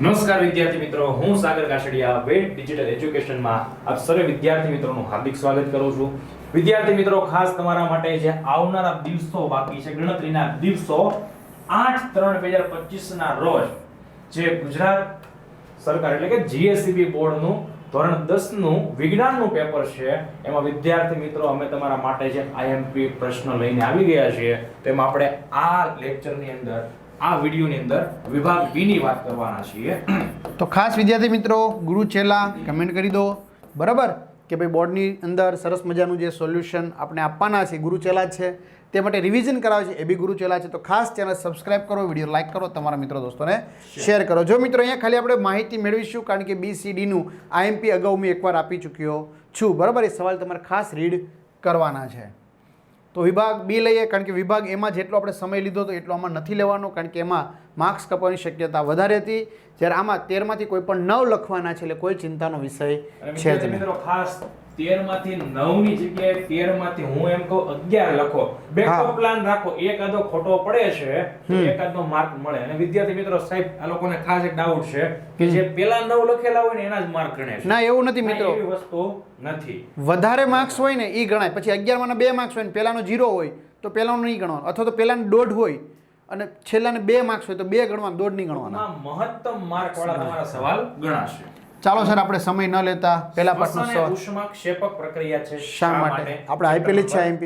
નમસ્કાર વિદ્યાર્થી મિત્રો, હું સાગર કાશડિયા વેટ ડિજિટલ એજ્યુકેશનમાં આપ સર્વે વિદ્યાર્થી મિત્રોનું હાર્દિક સ્વાગત કરું છું. વિદ્યાર્થી મિત્રો, ખાસ તમારા માટે જે આવનારા દિવસો બાકી છે, ગણતરીના દિવસો 8 3 2025 ના રોજ જે ગુજરાત સરકાર એટલે કે જીએસસીબી બોર્ડનું ધોરણ દસનું વિજ્ઞાનનું પેપર છે, એમાં વિદ્યાર્થી મિત્રો અમે તમારા માટે જે આઈએમપી પ્રશ્ન લઈને આવી ગયા છીએ, તેમાં આપણે આ લેક્ચરની અંદર આ વિડીયોની અંદર વિભાગ બીની વાત કરવાના છીએ. તો ખાસ વિદ્યાર્થી મિત્રો, ગુરુ ચેલા કમેન્ટ કરી દો. બરાબર? કે ભાઈ બોર્ડની અંદર સરસ મજાનું જે સોલ્યુશન આપણે આપવાના છે, ગુરુ ચેલા છે, તે માટે રિવિઝન કરાવે છે, એ બી ગુરુ ચેલા છે. તો ખાસ ચેનલ સબસ્ક્રાઇબ કરો, વીડિયો લાઇક કરો, તમારા મિત્રો દોસ્તોને શેર કરો. જો મિત્રો અહીંયા ખાલી આપણે માહિતી મેળવીશું, કારણ કે બીસીડીનું આઈએમપી અગાઉ મેં એકવાર આપી ચૂક્યો છું. બરાબર? એ સવાલ તમારે ખાસ રીડ કરવાના છે. તો વિભાગ બી લઈએ કારણ કે વિભાગ એમાં જેટલો આપણે સમય લીધો હતો એટલો આમાં નથી લેવાનો કારણ કે એમાં માર્ક્સ કપવાની શક્યતા વધારે હતી. જ્યારે આમાં તેરમાંથી કોઈ પણ નવ લખવાના છે એટલે કોઈ ચિંતાનો વિષય છે જ નહીં. મિત્રો ખાસ 13 માંથી નવની જગ્યાએ તેરમાંથી હું એમ કહું 11 લખો. બેકઅપ પ્લાન રાખો. એકાદો ખોટો પડે છે એક આદો માર્ક મળે. અને વિદ્યાર્થી મિત્રો સાહેબ આ લોકોને ખાસ એક ડાઉટ છે કે જે પેલા નવ લખેલા હોય ને એના જ માર્ક ગણે છે. ના એવું નથી મિત્રો. એવી વસ્તુ નથી. વધારે માર્ક્સ હોય ને એ ગણાય. પછી અગિયારમાં બે માર્ક્સ હોય ને પેલાનો ઝીરો હોય તો પેલાનો નહીં ગણવાનો. અથવા તો પેલાનો દોઢ હોય અને છેલ્લાને બે માર્ક્સ હોય તો બે ગણવાના દોઢ નહીં ગણવાના. મહત્તમ માર્ક વાળા તમારા સવાલ ગણાશે. ચાલો સર આપણે સમય ન લેતા પહેલા પાઠનો સવાલ. ઉષ્માક્ષેપક પ્રક્રિયા છે શા માટે? આપણે આપેલી છે IMP.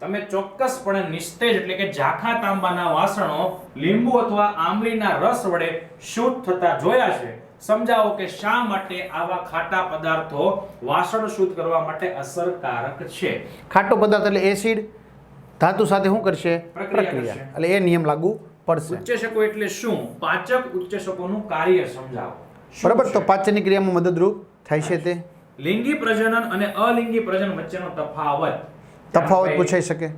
તમે ચોક્કસપણે નિસ્તેજ એટલે કે ઝાંખા તાંબાના વાસણો લીંબુ અથવા આંબલીના રસ વડે શુદ્ધ થતા જોયા છે. સમજાવો કે શા માટે આવા ખાટા પદાર્થો વાસણ શુદ્ધ કરવા માટે અસરકારક છે? ખાટો પદાર્થ એટલે એસિડ. ધાતુ સાથે શું કરશે? પ્રક્રિયા એટલે એ નિયમ લાગુ પડશે. ઉચ્ચેશકો એટલે શું? પાચક ઉચ્ચેશકોનું કાર્ય સમજાવો. બરાબર તો? પાચનની ક્રિયામાં મદદરૂપ થાય છે તે? લિંગી પ્રજનન અને અલિંગી પ્રજનન વચ્ચેનો તફાવત. તફાવત પૂછાઈ શકે.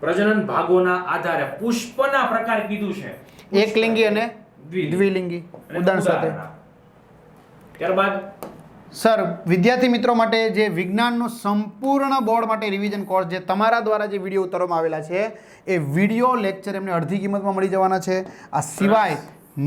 પ્રજનન ભાગોના આધારે પુષ્પના પ્રકાર કીધું છે. એકલિંગી અને દ્વિલિંગી. દ્વિલિંગી. ઉદાહરણ સાથે. ત્યારબાદ? સર વિદ્યાર્થી મિત્રો માટે જે વિજ્ઞાનનો સંપૂર્ણ બોર્ડ માટે રિવિઝન કોર્સ જે તમારા દ્વારા જે વીડિયો ઉતારવામાં આવેલા છે એ વીડિયો લેક્ચર એમને અડધી કિંમતમાં મળી જવાના છે. આ સિવાય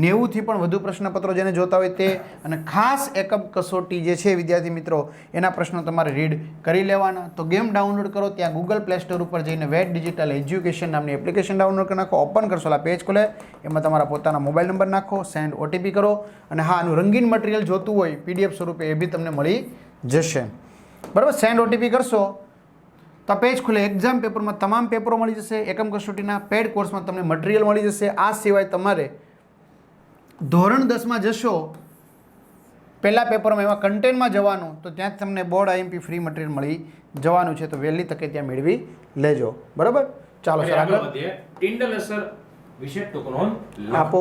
નેવુંથી પણ વધુ પ્રશ્નપત્રો જેને જોતા હોય તે અને ખાસ એકમ કસોટી જે છે, વિદ્યાર્થી મિત્રો, એના પ્રશ્નો તમારે રીડ કરી લેવાના. તો ગેમ ડાઉનલોડ કરો, ત્યાં ગૂગલ પ્લે સ્ટોર ઉપર જઈને વેટ ડિજિટલ એજ્યુકેશન નામની એપ્લિકેશન ડાઉનલોડ કરી નાખો, ઓપન કરશો, એટલે પેજ ખોલે. એમાં તમારા પોતાના મોબાઈલ નંબર નાખો સેન્ડ ઓટીપી કરો અને હા, આનું રંગીન મટીરિયલ જોતું હોય પીડીએફ સ્વરૂપે એ બી તમને મળી જશે. બરાબર સેન્ડ ઓટીપી કરશો, તો પેજ ખુલે. એક્ઝામ પેપરમાં તમામ પેપરો મળી જશે, એકમ કસોટીના પેડ કોર્સમાં તમને મટીરિયલ મળી જશે. આ સિવાય તમારે ધોરણ દસમાં જશો પહેલા પેપરમાં એમાં કન્ટેન્ટમાં જવાનું તો ત્યાં જ તમને બોર્ડ આઈએમપી ફ્રી મટીરિયલ મળી જવાનું છે તો વહેલી તકે ત્યાં મેળવી લેજો. બરાબર? ચાલો સર આગળ ટિન્ડલ અસર વિશે ટૂંક નોંધ આપો.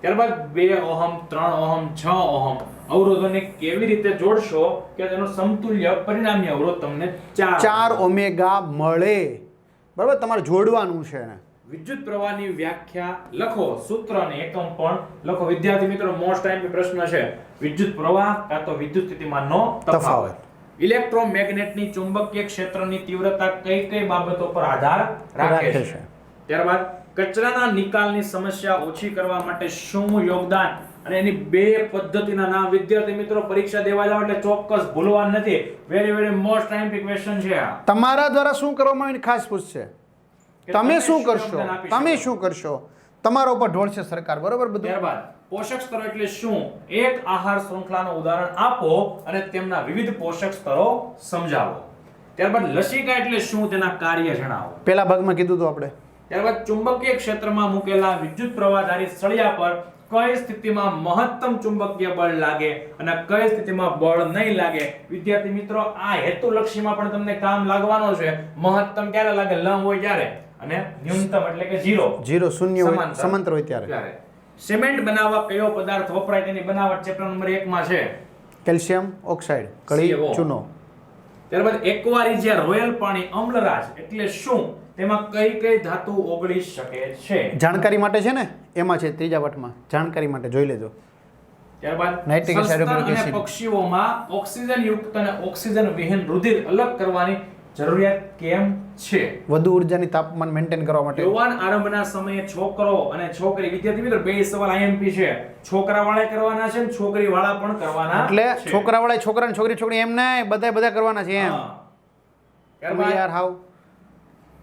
ત્યારબાદ બે ઓહમ ત્રણ ઓહમ છ ઓહમ. અવરોધોને કેવી રીતે જોડશો કે તેનો સમતુલ્ય પરિણામી અવરોધ તમને ચાર ચાર ઓમેગા મળે. બરાબર? તમારે જોડવાનું છે એને. વિદ્યુત પ્રવાહની વ્યાખ્યા લખો. સૂત્ર અને એકમ પણ લખો. વિદ્યાર્થી મિત્રો મોસ્ટ ટાઈમ પ્રશ્ન છે. વિદ્યુત પ્રવાહ કાં તો વિદ્યુત સ્થિતિમાનનો તફાવત. ઇલેક્ટ્રોમેગ્નેટની ચુંબકીય ક્ષેત્રની તીવ્રતા કઈ કઈ બાબતો પર આધાર રાખે છે. ત્યારબાદ કચરાના નિકાલની સમસ્યા ઓછી કરવા માટે શું યોગદાન? અને એની બે પદ્ધતિના નામ. વિદ્યાર્થી મિત્રો પરીક્ષા દેવા જાવ એટલે ચોક્કસ ભૂલવા નથી. Very very most time question છે તમારા દ્વારા શું કરવામાં ખાસ પૂછશે તમે શું કરશો? તમે શું કરશો? તમારા ઉપર ઢોળશે સરકાર બરોબર બધું? ત્યારબાદ પોષક સ્તરો એટલે શું? એક આહાર શૃંખલાનું ઉદાહરણ આપો અને તેમના વિવિધ પોષક સ્તરો સમજાવો. ત્યારબાદ લસિકા એટલે શું? તેના કાર્ય જણાવો. પેલા ભાગમાં કીધું હતું આપણે. ત્યારબાદ ચુંબકીય ક્ષેત્રમાં મૂકેલા વિદ્યુત પ્રવાહધારી સળિયા પર કઈ સ્થિતિમાં મહત્તમ ચુંબકીય બળ લાગે અને કઈ સ્થિતિમાં બળ નહીં લાગે? વિદ્યાર્થી મિત્રો આ હેતુલક્ષીમાં પણ તમને કામ લાગવાનો છે. મહત્તમ ક્યારે લાગે? લંબ હોય ત્યારે. અને ન્યૂનતમ એટલે કે ઝીરો. ઝીરો શૂન્ય હોય સમાંતર. હોય ત્યારે. સિમેન્ટ બનાવવા કયો પદાર્થ વપરાય? તેની બનાવટ ચેપ્ટર નંબર 1 માં છે. કેલ્શિયમ ઓક્સાઇડ કળી. ચૂનો. ત્યારબાદ એક્વારિજિયા રોયલ પાણી અમ્લરાજ એટલે શું? તેમાં કઈ કઈ ધાતુ ઓગળી શકે છે? જાણકારી માટે છે ને? એમાં છે ત્રીજા વટમાં જાણકારી માટે જોઈ લેજો. ત્યારબાદ અને પક્ષીઓમાં ઓક્સિજન યુક્ત અને ઓક્સિજન વિહીન રુધિર અલગ કરવાની જરૂરિયાત કેમ છે? વધુ ઉર્જાની તાપમાન મેન્ટેન કરવા માટે. યુવાન આરંભના સમયે છોકરો અને છોકરી વિદ્યાર્થી મિત્રો બે સવાલ આઈએમપી છે. છોકરા વાળા કરવાના છે ને છોકરી વાળા પણ કરવાના એટલે છોકરા છોકરાવાળા છોકરા ને છોકરી છોકરી એમ નહીં બધા બધા કરવાના છે એમ. યાર હાવ.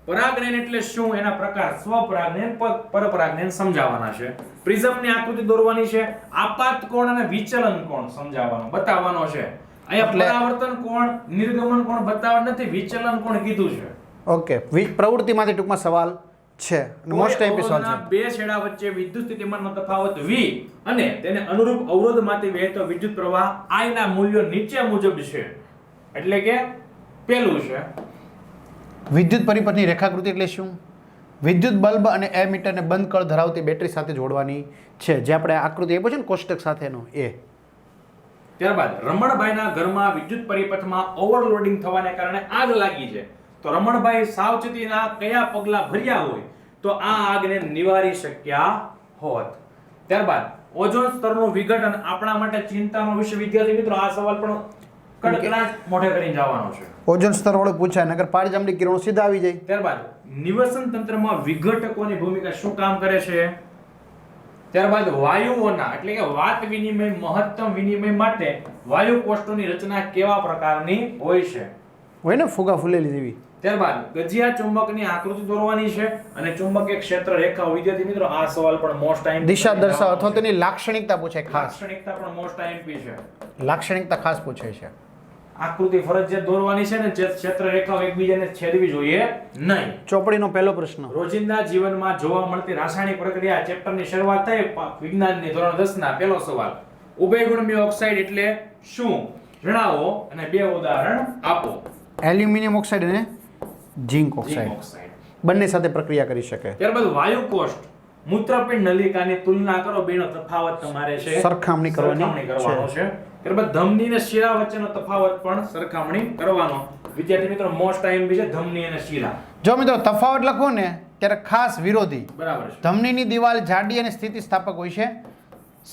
પરાગનયન એટલે શું? એના પ્રકાર સ્વપરાગનયન પરપરાગનયન સમજાવવાના છે. પ્રિઝમની આકૃતિ દોરવાની છે. આપાત કોણ અને વિચલન કોણ સમજાવવાનો બતાવવાનો છે. અહીંયા પરાવર્તન કોણ નિર્ગમન કોણ બતાવવા નથી વિચલન કોણ કીધું છે? ઓકે વી- પ્રવૃત્તિમાંથી ટૂંકમાં સવાલ છે. મોસ્ટ ટાઈમ સવાલ છે. બે છેડા વચ્ચે વિદ્યુત સ્થિતિમાનનો તફાવત V અને તેને અનુરૂપ અવરોધમાંથી વહેતો વિદ્યુત પ્રવાહ I ના મૂલ્યો નીચે મુજબ છે. એટલે કે પેલું છે. વિદ્યુત પરિપથની રેખાકૃતિ એટલે શું? વિદ્યુત બલ્બ અને એમીટરને બંધ કળ ધરાવતી બેટરી સાથે જોડવાની છે. જે આપણે આકૃતિ આપ્યો છે ને કોષ્ટક સાથેનો એ. ત્યારબાદ રમણભાઈના ઘરમાં વિદ્યુત પરિપથમાં ઓવરલોડિંગ થવાને કારણે આગ લાગી છે. તો રમણભાઈ સાવચેતીના કયા પગલા ભર્યા હોય તો આ આગને નિવારી શક્યા હોત. ત્યારબાદ ઓઝોન સ્તરનું વિઘટન આપણા માટે ચિંતાનો વિષય. વિદ્યાર્થી મિત્રો આ સવાલ પણ કડકડાટ મોઢે કરીને જવાનો છે. ઓઝોન સ્તર વાળું પૂછાય નગર પારજામણી કિરણો સીધા આવી જાય. ત્યારબાદ નિવસન તંત્રમાં વિઘટકોની ભૂમિકા શું કામ કરે છે? ત્યારબાદ વાયુઓના એટલે કે વાત વિનિમય મહત્તમ વિનિમય માટે વાયુ કોષ્ટોની રચના કેવા પ્રકારની હોય છે? હોય ને ફુગા ફૂલેલી જેવી. ત્યારબાદ ગજિયા ચુંબકની આકૃતિ દોરવાની છે અને ચુંબકીય ક્ષેત્ર રેખા વિદ્યાર્થી મિત્રો આ સવાલ પણ મોસ્ટ ટાઈમ દિશા દર્શાવ. અથવા તેની લાક્ષણિકતા પૂછે ખાસ. લાક્ષણિકતા પણ મોસ્ટ આઈએમપી છે. લાક્ષણિકતા ખાસ પૂછે છે. આકૃતિ ફરજિયાત દોરવાની છે ને જે ક્ષેત્ર રેખાઓ એકબીજાને છેદવી જોઈએ નહીં. ચોપડીનો પહેલો પ્રશ્ન. રોજિંદા જીવનમાં જોવા મળતી રાસાયણિક પ્રક્રિયા ચેપ્ટરની શરૂઆત થઈ વિજ્ઞાનની ધોરણ 10 ના પહેલો સવાલ. ઉભયગુણમી ઓક્સાઇડ એટલે શું? જણાવો અને બે ઉદાહરણ આપો. એલ્યુમિનિયમ ઓક્સાઇડ અને ઝિંક ઓક્સાઇડ. ઓક્સાઇડ. બંને સાથે પ્રક્રિયા કરી શકે. ત્યારબાદ વાયુ કોષ્ટ મૂત્રપિંડ નલિકાની તુલના કરો બેનો તફાવત તમારે છે. સરખામણી કરવાની કરવાનો છે. ત્યારબાદ ધમની અને શિરા વચ્ચેનો તફાવત પણ સરખામણી કરવાનો. વિદ્યાર્થી મિત્રો મોસ્ટ ટાઈમ બી છે ધમની અને શિરા જો મિત્રો તફાવત લખો ને ત્યારે ખાસ વિરોધી. બરાબર છે. ધમનીની દિવાલ જાડી અને સ્થિતિસ્થાપક હોય છે.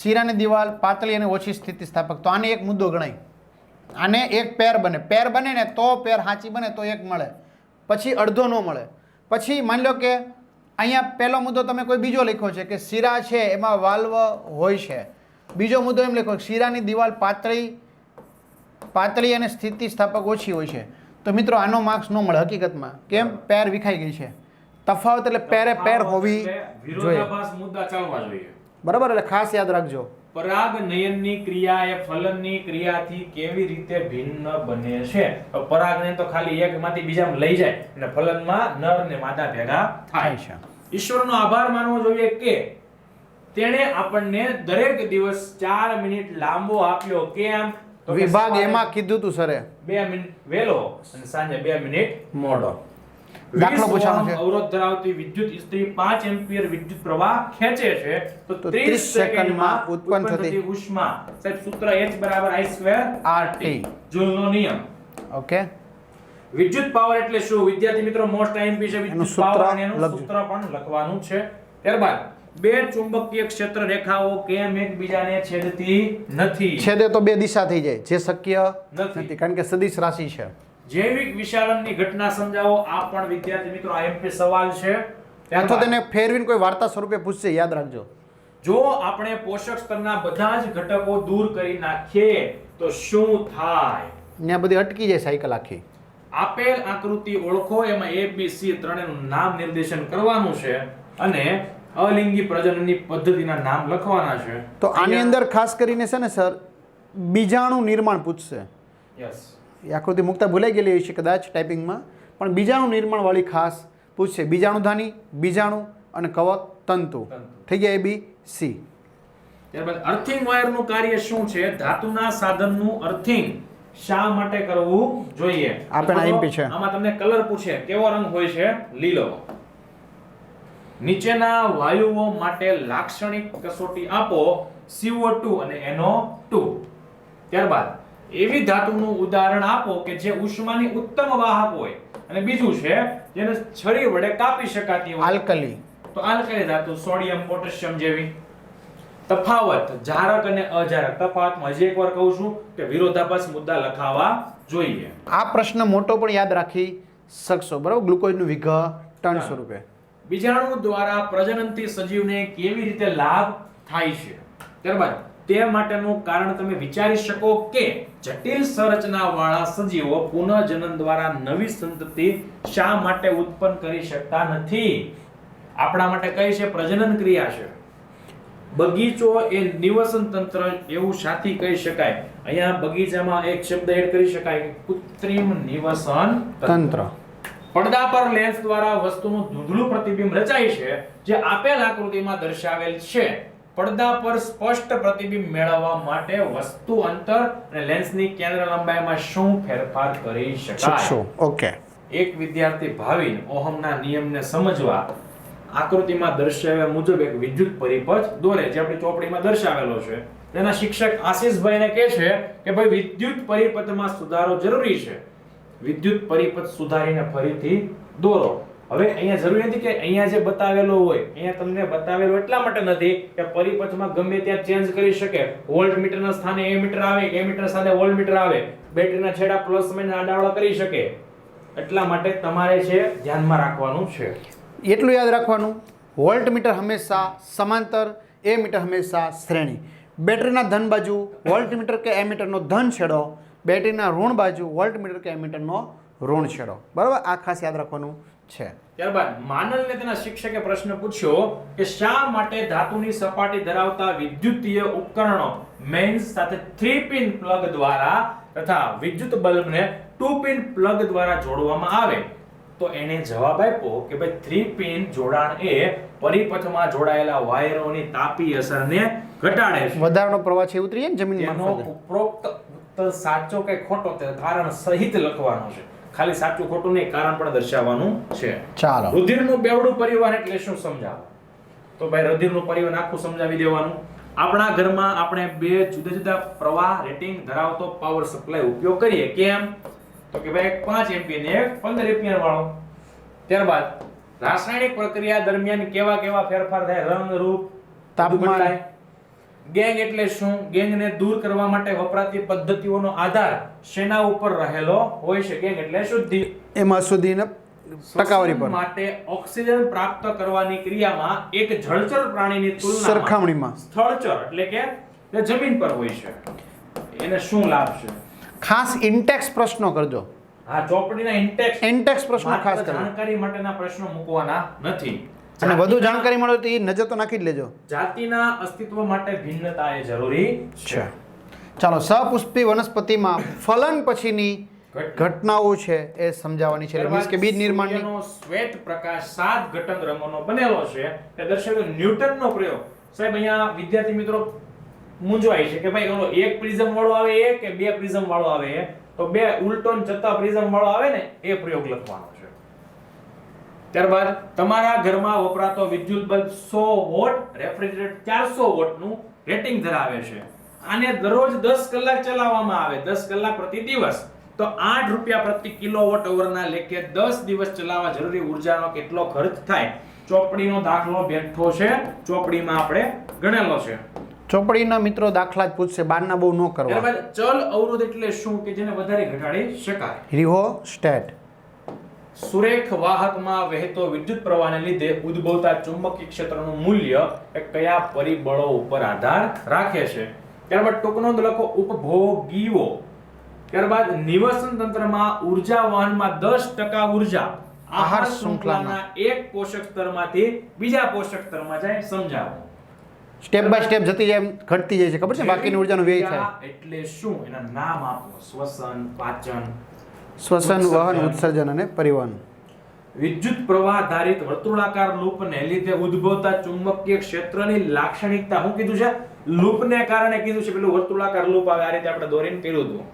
શિરાની દિવાલ પાતળી અને ઓછી સ્થિતિસ્થાપક. તો આને એક મુદ્દો ગણાય. આને એક પેર બને. પેર બને ને તો પેર સાચી બને તો એક મળે. પછી અડધો ન મળે. પછી માની લો કે અહીંયા પહેલો મુદ્દો તમે કોઈ બીજો લખ્યો છે કે શીરા છે એમાં વાલ્વ હોય છે. બીજો મુદ્દો એમ લખ્યો કે શીરાની દિવાલ પાતળી પાતળી અને સ્થિતિસ્થાપક ઓછી હોય છે. તો મિત્રો આનો માર્ક્સ ન મળે હકીકતમાં. કેમ? પેર વિખાઈ ગઈ છે. તફાવત એટલે પેરે પેર હોવી જોઈએ. બરાબર? એટલે ખાસ યાદ રાખજો. પરાગ નયનની ક્રિયા એ ફલનની ક્રિયાથી કેવી રીતે ભિન્ન બને છે? તો પરાગનયન તો ખાલી એકમાંથી બીજામાં લઈ જાય અને ફલનમાં નર ને માદા ભેગા થાય છે. છે ઈશ્વરનો આભાર માનવો જોઈએ કે તેણે આપણને દરેક દિવસ ચાર મિનિટ લાંબો આપ્યો. કેમ? તો વિભાગ એમાં કીધું તું સરે. બે મિનિટ વેલો અને સાંજે બે મિનિટ મોડો. દાખલો પૂછવાનો છે. અવરોધ ધરાવતી વિદ્યુત ઇસ્ત્રી 5 એમ્પિયર વિદ્યુત પ્રવાહ ખેંચે છે. તો તો 30 30 સેકન્ડમાં ઉત્પન્ન થતી ઉષ્મા. સાહેબ સૂત્ર h બરાબર i સ્ક્વેર RT. જૂલનો નિયમ. ઓકે. વિદ્યુત પાવર એટલે શું? વિદ્યાર્થી મિત્રો મોસ્ટ ટાઈમ છે. વિદ્યુત પાવર અને એનું સૂત્ર પણ લખવાનું છે. ત્યારબાદ બે ચુંબકીય ક્ષેત્ર રેખાઓ કેમ એકબીજાને છેદતી નથી? છેદે તો બે દિશા થઈ જાય. જે શક્ય. નથી કારણ કે સદિશ રાશિ છે. જૈવિક વિશાલનની ઘટના સમજાવો આ પણ વિદ્યાર્થી મિત્રો આઈએમપી સવાલ છે. અથવા તેને ફેરવીને કોઈ વાર્તા સ્વરૂપે પૂછશે યાદ રાખજો. જો આપણે પોષક સ્તરના બધા જ ઘટકો દૂર કરી નાખીએ તો શું થાય? ત્યાં બધી અટકી જાય સાયકલ આખી. આપેલ આકૃતિ ઓળખો એમાં એ બી સી ત્રણેયનું નામ નિર્દેશન કરવાનું છે અને અલિંગી પ્રજનનની પદ્ધતિના નામ લખવાના છે. તો આની અંદર ખાસ કરીને છે ને સર બીજાણુ નિર્માણ પૂછશે. યસ એ આકૃતિ મૂકતા ભૂલાઈ ગયેલી હોય છે કદાચ ટાઈપિંગમાં. પણ બીજાણુ નિર્માણ વાળી ખાસ પૂછશે. બીજાણુધાની બીજાણુ અને કવક તંતુ. થઈ ગયા એ બી સી ત્યારબાદ અર્થિંગ વાયરનું કાર્ય શું છે? ધાતુના સાધનનું અર્થિંગ શા માટે કરવું જોઈએ? આપણે IMP છે. આમાં તમને કલર પૂછે. કેવો રંગ હોય છે? લીલો. નીચેના વાયુઓ માટે લાક્ષણિક કસોટી આપો. CO2 અને NO2 ત્યારબાદ એવી ધાતુનું ઉદાહરણ આપો કે જે ઉષ્માની ઉત્તમ વાહક હોય. અને બીજું છે જેને છરી વડે કાપી શકાતી હોય. આલ્કલી. તો આલ્કલી ધાતુ સોડિયમ પોટેશિયમ જેવી. તફાવત જારક અને અજારક. તફાવતમાં હજી એકવાર કહું છું કે વિરોધાભાસ મુદ્દા લખાવા જોઈએ. આ પ્રશ્ન મોટો પણ યાદ રાખી શકશો બરાબર? ગ્લુકોઝનું વિઘ ટન સ્વરૂપે. બીજાણુ દ્વારા પ્રજનનથી સજીવને કેવી રીતે લાભ થાય છે? ત્યારબાદ તે માટેનું કારણ તમે વિચારી શકો કે જટિલ સંરચનાવાળા સજીવો પુનઃજનન દ્વારા નવી સંતતિ શા માટે ઉત્પન્ન કરી શકતા નથી? આપણા માટે કઈ છે? પ્રજનન ક્રિયા છે. બગીચો એ નિવસન તંત્ર એવું સાથી કહી શકાય. અહીંયા બગીચામાં એક શબ્દ એડ કરી શકાય કૃત્રિમ નિવસન તંત્ર. પડદા પર લેન્સ દ્વારા વસ્તુનું ધૂંધળું પ્રતિબિંબ રચાય છે, જે આપેલ આકૃતિમાં દર્શાવેલ છે. પડદા પર સ્પષ્ટ પ્રતિબિંબ મેળવવા માટે વસ્તુ અંતર અને લેન્સની કેન્દ્ર લંબાઈમાં શું ફેરફાર કરી શકાય? ઓકે. એક વિદ્યાર્થી ભાવિન ઓહમના નિયમને સમજવા આકૃતિમાં દર્શાવ્યા મુજબ એક વિદ્યુત પરિપથ દોરે જે આપણી ચોપડીમાં દર્શાવેલો છે. તેના શિક્ષક આશીષભાઈને કહે છે કે ભાઈ વિદ્યુત પરિપથમાં સુધારો જરૂરી છે. વિદ્યુત પરિપથ સુધારીને ફરીથી દોરો. હવે અહીંયા જરૂરી નથી કે અહીંયા જે બતાવેલો હોય, અહીંયા તમને બતાવેલો એટલા માટે નથી કે પરિપથમાં ગમે ત્યાં ચેન્જ કરી શકે. વોલ્ટ મીટરના સ્થાને એ મીટર આવે એ મીટર સાથે વોલ્ટ મીટર આવે. બેટરીના છેડા પ્લસ માઇનસ આડાવાળા કરી શકે. એટલા માટે તમારે છે ધ્યાનમાં રાખવાનું છે. એટલું યાદ રાખવાનું વોલ્ટ મીટર હંમેશા સમાંતર એ મીટર હંમેશા શ્રેણી. બેટરીના ધન બાજુ વોલ્ટ મીટર કે એમીટરનો ધન છેડો, બેટરીના ઋણ બાજુ વોલ્ટ મીટર કે એમીટરનો ઋણ છેડો. બરાબર? આ ખાસ યાદ રાખવાનું. છે. ત્યારબાદ માનલને તેના શિક્ષકે પ્રશ્ન પૂછ્યો કે શા માટે ધાતુની સપાટી ધરાવતા વિદ્યુતીય ઉપકરણો મેઇન્સ સાથે થ્રી પિન પ્લગ દ્વારા તથા વિદ્યુત બલ્બને ટુ પિન પ્લગ દ્વારા જોડવામાં આવે? તો એને જવાબ આપ્યો કે ભાઈ થ્રી પિન જોડાણ એ પરિપથમાં જોડાયેલા વાયરોની તાપી અસરને ઘટાડે છે. વધારાનો પ્રવાહ છે ઉતરીએ જમીનમાં જમીન ઉપરોક્ત સાચો કે ખોટો તે કારણ સહિત લખવાનો છે. ખાલી સાચું ખોટું નહીં કારણ પણ દર્શાવવાનું છે. ચાલો. રુધિરનું બેવડું પરિવહન એટલે શું સમજાવો? તો ભાઈ રુધિરનું પરિવહન આખું સમજાવી દેવાનું. આપણા ઘરમાં આપણે બે જુદા જુદા પ્રવાહ રેટિંગ ધરાવતો પાવર સપ્લાય ઉપયોગ કરીએ. કેમ? તો કે ભાઈ એક 5 એમ્પિયર ને એક 15 એમ્પિયર વાળો. ત્યારબાદ રાસાયણિક પ્રક્રિયા દરમિયાન કેવા કેવા ફેરફાર થાય? રંગ રૂપ તાપમાન. ગેંગ એટલે શું? ગેંગને દૂર કરવા માટે વપરાતી પદ્ધતિઓનો આધાર શેના ઉપર રહેલો હોય છે ગેંગ એટલે શુદ્ધિ. એમાં શુદ્ધિને ટકાવારી પર માટે ઓક્સિજન પ્રાપ્ત કરવાની ક્રિયામાં એક જળચર પ્રાણીની તુલના સરખામણીમાં. સ્થળચર એટલે કે જે જમીન પર હોય છે. એને શું લાભ છે? ખાસ ઇન્ટેક્સ પ્રશ્નો કરજો. આ ચોપડીના ઇન્ટેક્સ ઇન્ટેક્સ પ્રશ્નો ખાસ કરજો. જાણકારી માટેના પ્રશ્નો મૂકવાના નથી. અને વધુ જાણકારી મળે તો એ નજર તો નાખી જ લેજો. જાતિના અસ્તિત્વ માટે ભિન્નતા એ જરૂરી છે. ચાલો સપુષ્પી વનસ્પતિમાં ફલન પછીની ઘટનાઓ છે એ સમજાવવાની છે. મીન્સ કે બીજ નિર્માણની શ્વેત પ્રકાશ સાત ઘટક રંગોનો બનેલો છે. એ દર્શાવે ન્યૂટનનો પ્રયોગ. સાહેબ અહીંયા વિદ્યાર્થી મિત્રો મૂંઝવાય છે કે ભાઈ ઓલો એક પ્રિઝમ વાળો આવે એ કે બે પ્રિઝમ વાળો આવે એ? તો બે ઉલટો જતા પ્રિઝમ વાળો આવે ને એ પ્રયોગ લખવાનો છે. ત્યારબાદ તમારા ઘરમાં વપરાતો વિદ્યુત બલ્બ 100 વોટ રેફ્રિજરેટર 400 વોટનું રેટિંગ ધરાવે છે. આને દરરોજ 10 કલાક ચલાવવામાં આવે 10 કલાક પ્રતિ દિવસ. તો 8 રૂપિયા પ્રતિ કિલોવોટ અવરના લેખે 10 દિવસ ચલાવવા જરૂરી ઉર્જાનો કેટલો ખર્ચ થાય? ચોપડીનો દાખલો બેઠો છે ચોપડીમાં આપણે ગણેલો છે. ચોપડીના મિત્રો દાખલા જ પૂછશે બારના બહુ ન કરવા. ચલ અવરોધ એટલે શું? કે જેને વધારે ઘટાડી શકાય. Rheostat. સુરેખ વાહકમાં વહેતો વિદ્યુત પ્રવાહને લીધે ઉદ્ભવતા ચુંબકીય ક્ષેત્રનું મૂલ્ય એ કયા પરિબળો ઉપર આધાર રાખે છે? ત્યારબાદ ટૂંકનોંધ લખો ઉપભોગીઓ. ત્યારબાદ નિવસન તંત્રમાં ઊર્જા વહનમાં 10% ઊર્જા. આહાર શૃંખલાના એક પોષક સ્તરમાંથી બીજા પોષક સ્તરમાં જાય સમજાવો. સ્ટેપ બાય સ્ટેપ જતી જાય એમ ઘટતી જાય છે ખબર છે? બાકીની ઉર્જાનો વ્યય થાય. એટલે શું? એના નામ આપો. શ્વસન પાચન. શ્વસન વહન. ઉત્સર્જન અને પરિવહન. વિદ્યુત પ્રવાહ ધારિત વર્તુળાકાર લૂપને લીધે ઉદ્ભવતા ચુંબકીય ક્ષેત્રની લાક્ષણિકતા શું કીધું છે? લૂપને કારણે કીધું છે પેલું વર્તુળાકાર લૂપ આવે આ રીતે આપણે દોરીને પીરું હતું.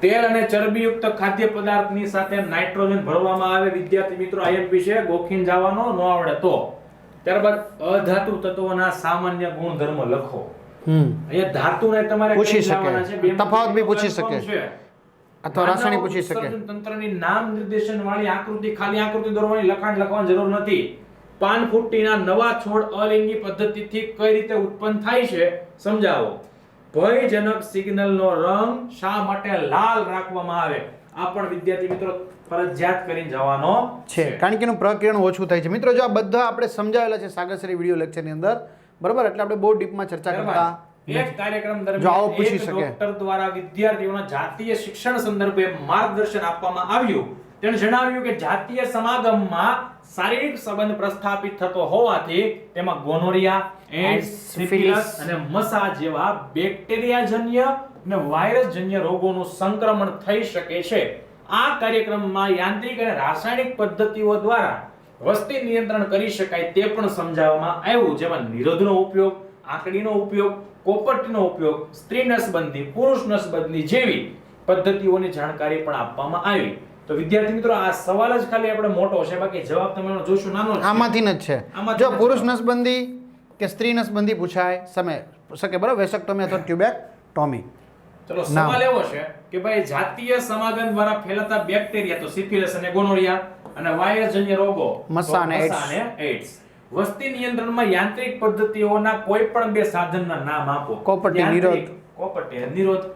તેલ અને ચરબીયુક્ત ખાદ્ય પદાર્થની સાથે નાઇટ્રોજન ભરવામાં આવે. વિદ્યાર્થી મિત્રો આઈએમપી છે ગોખીન જવાનો ન આવડે તો. ત્યારબાદ અધાતુ તત્વોના સામાન્ય ગુણધર્મ લખો. અહીંયા ધાતુને તમારે પૂછી શકે. છે? તફાવત બી પૂછી શકે. અથવા રાસાયણિક પૂછી શકે. તંત્રની નામ નિર્દેશન વાળી આકૃતિ ખાલી આકૃતિ દોરવાની લખાણ લખવાની જરૂર નથી. પાન ફૂટીના નવા છોડ અલિંગી પદ્ધતિથી કઈ રીતે ઉત્પન્ન થાય છે સમજાવો. ભયજનક સિગ્નલનો રંગ શા માટે લાલ રાખવામાં આવે? આ પણ વિદ્યાર્થી મિત્રો ફરજિયાત કરીને જવાનો છે કારણ કે એનું પ્રકિરણ ઓછું થાય છે. મિત્રો જો આ બધા આપણે સમજાવેલા છે સાગરશ્રી વીડિયો લેક્ચરની અંદર બરાબર? એટલે આપણે બહુ ડીપમાં ચર્ચા કરતા એક કાર્યક્રમ દરમિયાન પૂછી શકે. ડોક્ટર દ્વારા વિદ્યાર્થીઓના જાતીય શિક્ષણ સંદર્ભે માર્ગદર્શન આપવામાં આવ્યું. તેણે જણાવ્યું કે જાતીય સમાગમમાં શારીરિક સંબંધ પ્રસ્થાપિત થતો હોવાથી તેમાં ગોનોરિયા એડ્સ સિફિલિસ. અને મસા જેવા બેક્ટેરિયાજન્ય અને વાયરસજન્ય રોગોનું સંક્રમણ થઈ શકે છે. આ કાર્યક્રમમાં યાંત્રિક અને રાસાયણિક પદ્ધતિઓ દ્વારા વસ્તી નિયંત્રણ કરી શકાય તે પણ સમજાવવામાં આવ્યું જેમાં નિરોધનો ઉપયોગ આંકડીનો ઉપયોગ કોપરટીનો ઉપયોગ સ્ત્રી નસબંધી પુરુષ નસબંધી જેવી પદ્ધતિઓની જાણકારી પણ આપવામાં આવી. તો વિદ્યાર્થી મિત્રો આ સવાલ જ ખાલી આપણે મોટો છે બાકી જવાબ તમે જોશું નાનો આમાંથી જ છે. જો પુરુષ નસબંધી કે સ્ત્રી નસબંધી પૂછાય સમય શકે બરાબર? વેસકટોમી અથવા ટ્યુબેક ટોમી. ચલો સવાલ એવો છે કે ભાઈ જાતીય સમાગમ દ્વારા ફેલાતા બેક્ટેરિયા તો સિફિલિસ અને ગોનોરિયા અને વાયરસજન્ય રોગો મસા અને એડ્સ વસ્તી નિયંત્રણમાં યાંત્રિક પદ્ધતિઓના કોઈ પણ બે સાધનના નામ આપો. કોપરટી, નિરોધ. કોપરટી નિરોધ.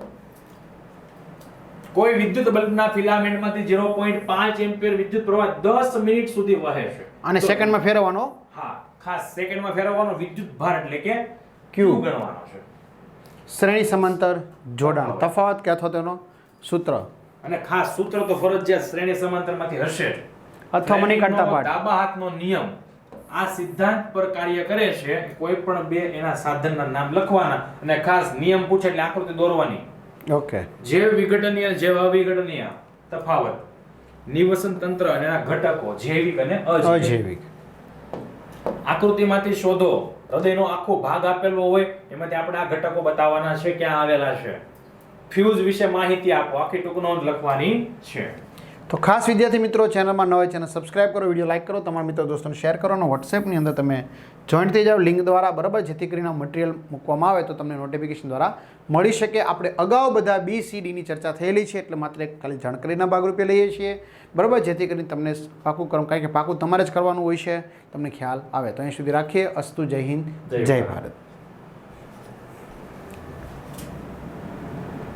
કોઈ વિદ્યુત બલ્બના ફિલામેન્ટમાંથી 0.5 એમ્પિયર વિદ્યુત પ્રવાહ 10 મિનિટ સુધી વહે છે. અને સેકન્ડમાં ફેરવવાનો? હા ખાસ સેકન્ડમાં ફેરવવાનો વિદ્યુત ભાર એટલે કે. Q ગણવાનો છે. શ્રેણી સમાંતર જોડાણ. તફાવત કે અથવા તેનો સૂત્ર? અને ખાસ સૂત્ર તો ફરજિયાત શ્રેણી સમાંતરમાંથી હશે અથવા કરતા પાઠ ડાબા હાથનો નિયમ આ સિદ્ધાંત પર કાર્ય કરે છે કોઈ પણ બે એના સાધનના નામ લખવાના અને ખાસ નિયમ પૂછે એટલે આકૃતિ દોરવાની. ઓકે. જે વિઘટનીય જે અવિઘટનીય તફાવત નિવસન તંત્ર અને એના ઘટકો જૈવિક અને અજૈવિક. આકૃતિમાંથી શોધો. હૃદયનો આખો ભાગ આપેલો હોય એમાંથી આપણે આ ઘટકો બતાવવાના છે ક્યાં આવેલા છે. ફ્યુઝ વિશે માહિતી આપો. આખી ટૂંક નોંધ લખવાની છે. તો ખાસ વિદ્યાર્થી મિત્રો ચેનલમાં ન હોય ચેનલ સબસ્ક્રાઇબ કરો વીડિયો લાઇક કરો તમારા મિત્રો દોસ્તોને શેર કરો અને વોટ્સએપની અંદર તમે જોઈન્ટ થઈ જાઓ. લિંક દ્વારા બરાબર જેથી કરીને મટીરિયલ મૂકવામાં આવે તો તમને નોટિફિકેશન દ્વારા મળી શકે. આપણે અગાઉ બધા બી સી ડીની ચર્ચા થયેલી છે એટલે માત્ર એક ખાલી જાણકારીના ભાગરૂપે લઈએ છીએ. બરાબર? જેથી કરીને તમને પાકું કરવું કારણ કે પાકું તમારે જ કરવાનું હોય છે. તમને ખ્યાલ આવે. તો અહીં સુધી રાખીએ. અસ્તુ જય હિન્દ જય. ભારત.